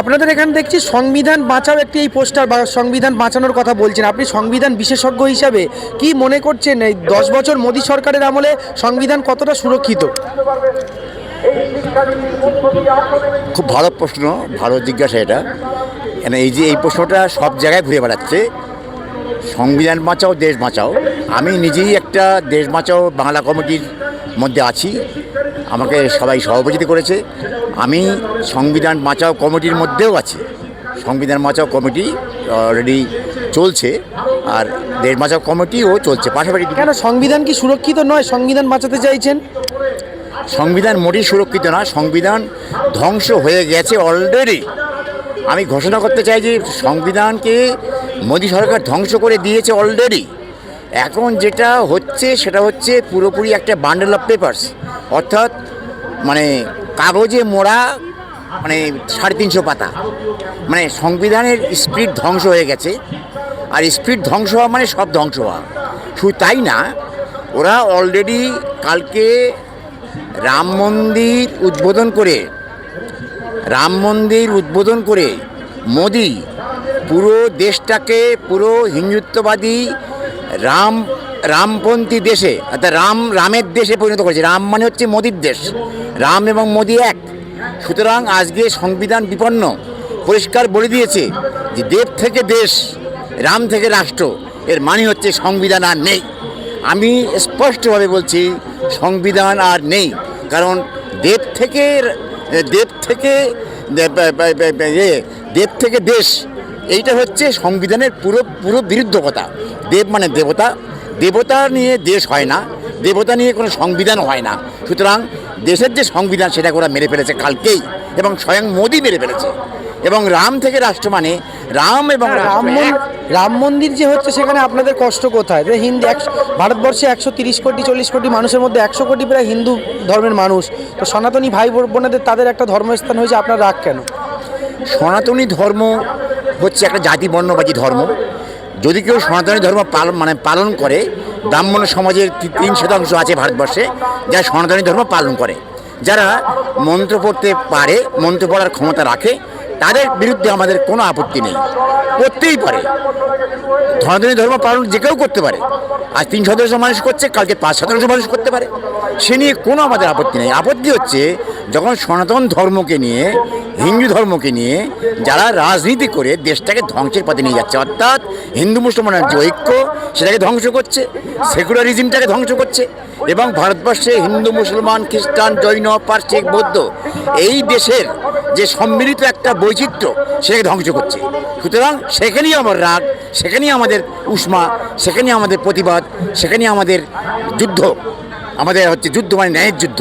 আপনাদের এখানে দেখছি সংবিধান বাঁচাও একটি এই পোস্টার বা সংবিধান বাঁচানোর কথা বলছেন। আপনি সংবিধান বিশেষজ্ঞ হিসাবে কি মনে করছেন? এই দশ বছর মোদী সরকারের আমলে সংবিধান কতটা সুরক্ষিত? খুব ভালো প্রশ্ন, ভালো জিজ্ঞাসা এটা। কেন এই যে এই প্রশ্নটা সব জায়গায় ঘুরে বেড়াচ্ছে। সংবিধান বাঁচাও, দেশ বাঁচাও। আমি নিজেই একটা দেশ বাঁচাও বাংলা কমিটির মধ্যে আছি। আমাকে সবাই সভাপতি করেছে। আমি সংবিধান বাঁচাও কমিটির মধ্যেও আছি। সংবিধান বাঁচাও কমিটি অলরেডি চলছে আর দেশ বাঁচাও কমিটিও চলছে। পাশাপাশি কেন সংবিধান কি সুরক্ষিত নয়? সংবিধান বাঁচাতে চাইছেন? সংবিধান মোটেই সুরক্ষিত না সংবিধান ধ্বংস হয়ে গেছে অলরেডি আমি ঘোষণা করতে চাই যে সংবিধানকে মোদী সরকার ধ্বংস করে দিয়েছে অলরেডি এখন যেটা হচ্ছে সেটা হচ্ছে পুরোপুরি একটা বান্ডেল অফ পেপার্স অর্থাৎ মানে কাগজে মোড়া মানে সাড়ে তিনশো পাতা। মানে সংবিধানের স্পিড ধ্বংস হয়ে গেছে। আর স্পিড ধ্বংস হওয়া মানে সব ধ্বংস হওয়া। শুধু তাই না, ওরা অলরেডি কালকে রাম মন্দির উদ্বোধন করে, রাম মন্দির উদ্বোধন করে মোদি পুরো দেশটাকে, পুরো হিন্দুত্ববাদী রাম রামপন্থী দেশে অর্থাৎ রাম রামের দেশে পরিণত করেছে। রাম মানে হচ্ছে মোদির দেশ। রাম এবং মোদি এক। সুতরাং আজকে সংবিধান বিপন্ন পরিষ্কার বলে দিয়েছে যে দেব থেকে দেশ রাম থেকে রাষ্ট্র এর মানে হচ্ছে সংবিধান আর নেই। আমি স্পষ্টভাবে বলছি সংবিধান আর নেই। কারণ দেব থেকে দেব থেকে এ, দেব থেকে দেশ এইটা হচ্ছে সংবিধানের পুরো পুরো বিরুদ্ধ কথা দেব মানে দেবতা দেবতা নিয়ে দেশ হয় না দেবতা নিয়ে কোনো সংবিধান হয় না। সুতরাং দেশের যে সংবিধান সেটাকে ওরা মেরে ফেলেছে কালকেই এবং স্বয়ং মোদী মেরে ফেলেছে। এবং রাম থেকে রাষ্ট্র মানে রাম এবং রাম রাম মন্দির যে হচ্ছে সেখানে আপনাদের কষ্ট কোথায়? যে হিন্দু একশো ভারতবর্ষে একশো তিরিশ কোটি চল্লিশ কোটি মানুষের মধ্যে একশো কোটি প্রায় হিন্দু ধর্মের মানুষ। তো সনাতনী ভাই বোনেদের তাদের একটা ধর্মস্থান হয়েছে আপনার রাগ কেন? সনাতনী ধর্ম হচ্ছে একটা জাতি বর্ণবাদী ধর্ম। যদি কেউ সনাতনী ধর্ম পালন মানে পালন করে, ব্রাহ্মণ সমাজের তিন শতাংশ আছে ভারতবর্ষে যারা সনাতনী ধর্ম পালন করে। যারা মন্ত্র পড়তে পারে, মন্ত্র পড়ার ক্ষমতা রাখে, তাদের বিরুদ্ধে আমাদের কোনো আপত্তি নেই। করতেই পারে। সনাতনী ধর্ম পালন যে কেউ করতে পারে। আজ তিন শতাংশ মানুষ করছে, কালকে পাঁচ শতাংশ মানুষ করতে পারে। সে নিয়ে কোনো আমাদের আপত্তি নেই। আপত্তি হচ্ছে, যখন সনাতন ধর্মকে নিয়ে হিন্দু ধর্মকে নিয়ে যারা রাজনীতি করে দেশটাকে ধ্বংসের পথে নিয়ে যাচ্ছে, অর্থাৎ হিন্দু মুসলমানের যে ঐক্য, সেটাকে ধ্বংস করছে, সেকুলারিজমটাকে ধ্বংস করছে এবং ভারতবর্ষে হিন্দু, মুসলমান, খ্রিস্টান, জৈন পার্সিক বৌদ্ধ এই দেশের যে সম্মিলিত একটা বৈচিত্র্য, সেটাকে ধ্বংস করছে। সুতরাং সেখানেই আমার রাগ, সেখানেই আমাদের উষ্মা, সেখানেই আমাদের প্রতিবাদ, সেখানেই আমাদের যুদ্ধ, আমাদের হচ্ছে যুদ্ধ মানে ন্যায়ের যুদ্ধ।